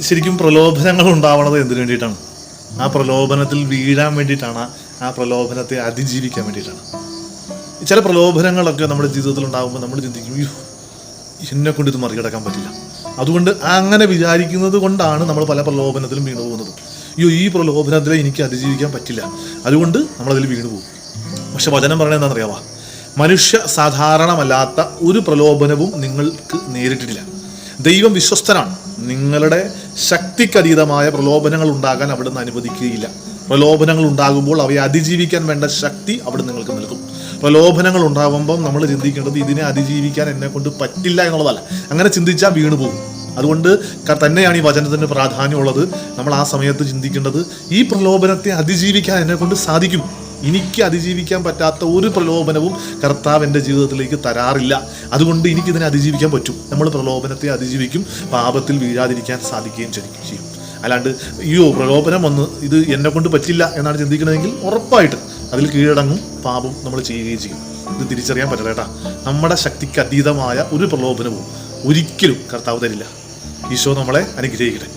ശരിക്കും പ്രലോഭനങ്ങൾ ഉണ്ടാവണത് എന്തിനു വേണ്ടിയിട്ടാണ്? ആ പ്രലോഭനത്തിൽ വീഴാൻ വേണ്ടിയിട്ടാണ് ആ പ്രലോഭനത്തെ അതിജീവിക്കാൻ വേണ്ടിയിട്ടാണ്. ചില പ്രലോഭനങ്ങളൊക്കെ നമ്മുടെ ജീവിതത്തിൽ ഉണ്ടാകുമ്പോൾ നമ്മൾ ചിന്തിക്കും "അയ്യോ, എന്നെ കൊണ്ട് ഇത് മറികടക്കാൻ പറ്റില്ല. അതുകൊണ്ട് അങ്ങനെ വിചാരിക്കുന്നത് കൊണ്ടാണ് നമ്മൾ പല പ്രലോഭനത്തിലും വീണു പോകുന്നത്. അയ്യോ ഈ പ്രലോഭനത്തിൽ എനിക്ക് അതിജീവിക്കാൻ പറ്റില്ല. അതുകൊണ്ട് നമ്മളതിൽ വീണു പോകും. പക്ഷെ വചനം പറയണത് എന്താണെന്നറിയാവാ? മനുഷ്യ സാധാരണമല്ലാത്ത ഒരു പ്രലോഭനവും നിങ്ങൾക്ക് നേരിട്ടിട്ടില്ല. ദൈവം വിശ്വസ്തനാണ്. നിങ്ങളുടെ ശക്തിക്കതീതമായ പ്രലോഭനങ്ങൾ ഉണ്ടാകാൻ അവിടുന്ന് അനുവദിക്കുകയില്ല. പ്രലോഭനങ്ങൾ ഉണ്ടാകുമ്പോൾ അവയെ അതിജീവിക്കാൻ വേണ്ട ശക്തി അവിടെ നിങ്ങൾക്ക് നൽകും. പ്രലോഭനങ്ങൾ ഉണ്ടാകുമ്പം നമ്മൾ ചിന്തിക്കേണ്ടത് ഇതിനെ അതിജീവിക്കാൻ എന്നെ കൊണ്ട് പറ്റില്ല എന്നുള്ളതല്ല. അങ്ങനെ ചിന്തിച്ചാൽ വീണു പോകും. അതുകൊണ്ട് തന്നെയാണ് ഈ വചനത്തിന് പ്രാധാന്യമുള്ളത്. നമ്മൾ ആ സമയത്ത് ചിന്തിക്കേണ്ടത് ഈ പ്രലോഭനത്തെ അതിജീവിക്കാൻ എന്നെ കൊണ്ട് സാധിക്കും. എനിക്ക് അതിജീവിക്കാൻ പറ്റാത്ത ഒരു പ്രലോഭനവും കർത്താവ് എന്റെ ജീവിതത്തിലേക്ക് തരാറില്ല. അതുകൊണ്ട് എനിക്കിതിനെ അതിജീവിക്കാൻ പറ്റും. നമ്മൾ പ്രലോഭനത്തെ അതിജീവിക്കും പാപത്തിൽ വീഴാതിരിക്കാൻ സാധിക്കുകയും ചെയ്യും. അല്ലാണ്ട് അയ്യോ പ്രലോഭനം വന്ന് ഇത് എന്നെ കൊണ്ട് പറ്റില്ല എന്നാണ് ചിന്തിക്കണമെങ്കിൽ ഉറപ്പായിട്ട് അതിൽ കീഴടങ്ങും പാപം നമ്മൾ ചെയ്യുകയും ചെയ്യും. ഇത് തിരിച്ചറിയാൻ പറ്റില്ല കേട്ടാ. നമ്മുടെ ശക്തിക്ക് അതീതമായ ഒരു പ്രലോഭനവും ഒരിക്കലും കർത്താവ് തരില്ല. ഈശോ നമ്മളെ അനുഗ്രഹിക്കട്ടെ.